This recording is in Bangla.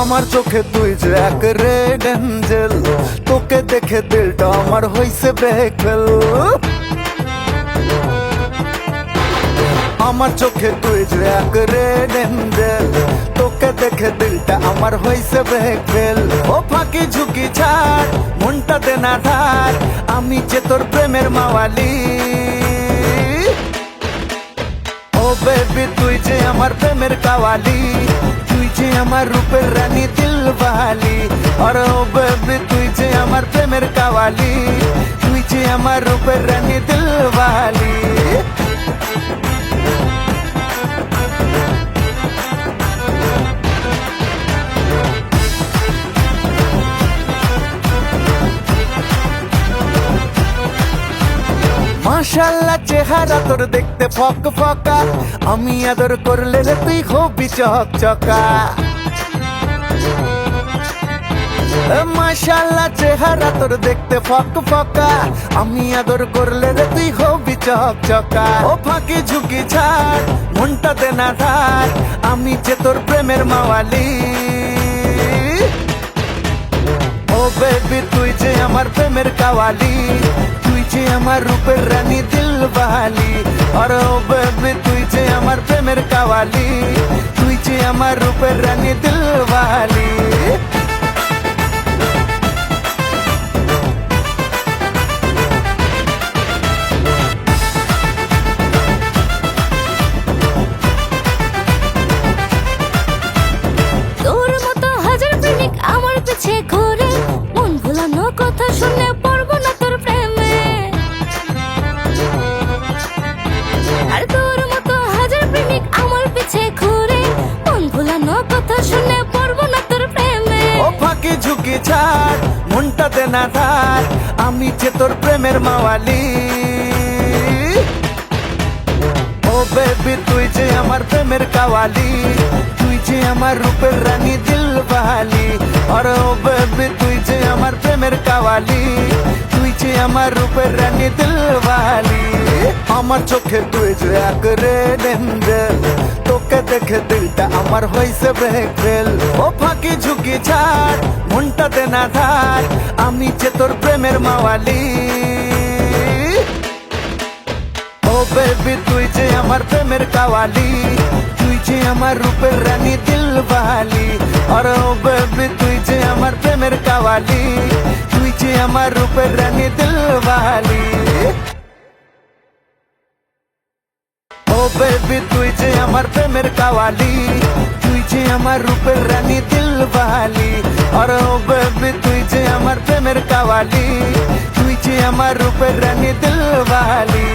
আমার চোখে তুই যে এক রেড এঞ্জেল তোকে দেখে দিলটা আমার হইছে ব্রেকফেল আমার চোখে তুই যে এক রেড এঞ্জেল তোকে দেখে দিলটা আমার হইছে ব্রেকফেল ও ফাঁকি ঝুঁকি ছাড়, মনটা দে না ধার, আমি যে তোর প্রেমের মাওয়ালি। ও বেবি তুই যে আমার প্রেমের কাওয়ালি। যে আমার রূপের রানী দিলবালি আর ও বেবি, তুই যে আমার প্রেমের কাওয়ালি। তুই যে আমার রূপের রানী দিলবালি মাশাল্লাহ চেহারা তোর দেখতে ফক ফকা। আমি আদর করলে রে তুই হবি চকচকা মাশাল্লাহ চেহারা তোর দেখতে ফক ফকা। আমি আদর করলে রে তুই হবি চকচকা ও ফাঁকি ঝুঁকি ছাড়, মনটা দে না ধার। আমি যে তোর প্রেমের মাওয়ালি। ও বেবি তুই যে আমার প্রেমের কাওয়ালি। যে আমার রূপের রানী দিলবালি আর ও বেবি, তুই যে আমার প্রেমের কাওয়ালি। তুই যে আমার রূপের রানী প্রেমিক আমার পিছে ঘুরে। মন ভুলানো কথা শুনে আর তোর মতো হাজার প্রেমিক আমার পিছে ঘুরে। মন ভুলানো কথা শুনে পড়ব না তোর প্রেমে। ও ফাঁকি ঝুঁকি ছাড় মনটা দে না ধার আমি যে তোর প্রেমের মাওয়ালি। ও বেবি তুই যে আমার প্রেমের কাওয়ালি, তুই যে আমার রূপের রানী দিলবালি আর ও বেবি তুই যে আমার প্রেমের কাওয়ালি। যে আমার রূপের রানী দিলবালি আমার চোখে তুই যে এক রেড এঞ্জেল তোকে দেখে দিলটা আমার হইছে ব্রেকফেল ও ফাঁকি ঝুঁকি ছাড়, মনটা দে না ধার, আমি যে তোর প্রেমের মাওয়ালি। ও বেবি, তুই যে আমার প্রেমের কাওয়ালি। তুই যে আমার রূপের রানী দিলবালি আর ও বেবি, তুই যে আমার প্রেমের কাওয়ালি। তুই যে আমার রূপের রানী দিলবালি ও বেবি তুই যে আমার প্রেমের কাওয়ালি তুই যে আমার রূপের রানী দিলবালি আর ও বেবি তুই যে আমার প্রেমের কাওয়ালি তুই যে আমার রূপের রানী দিলবালি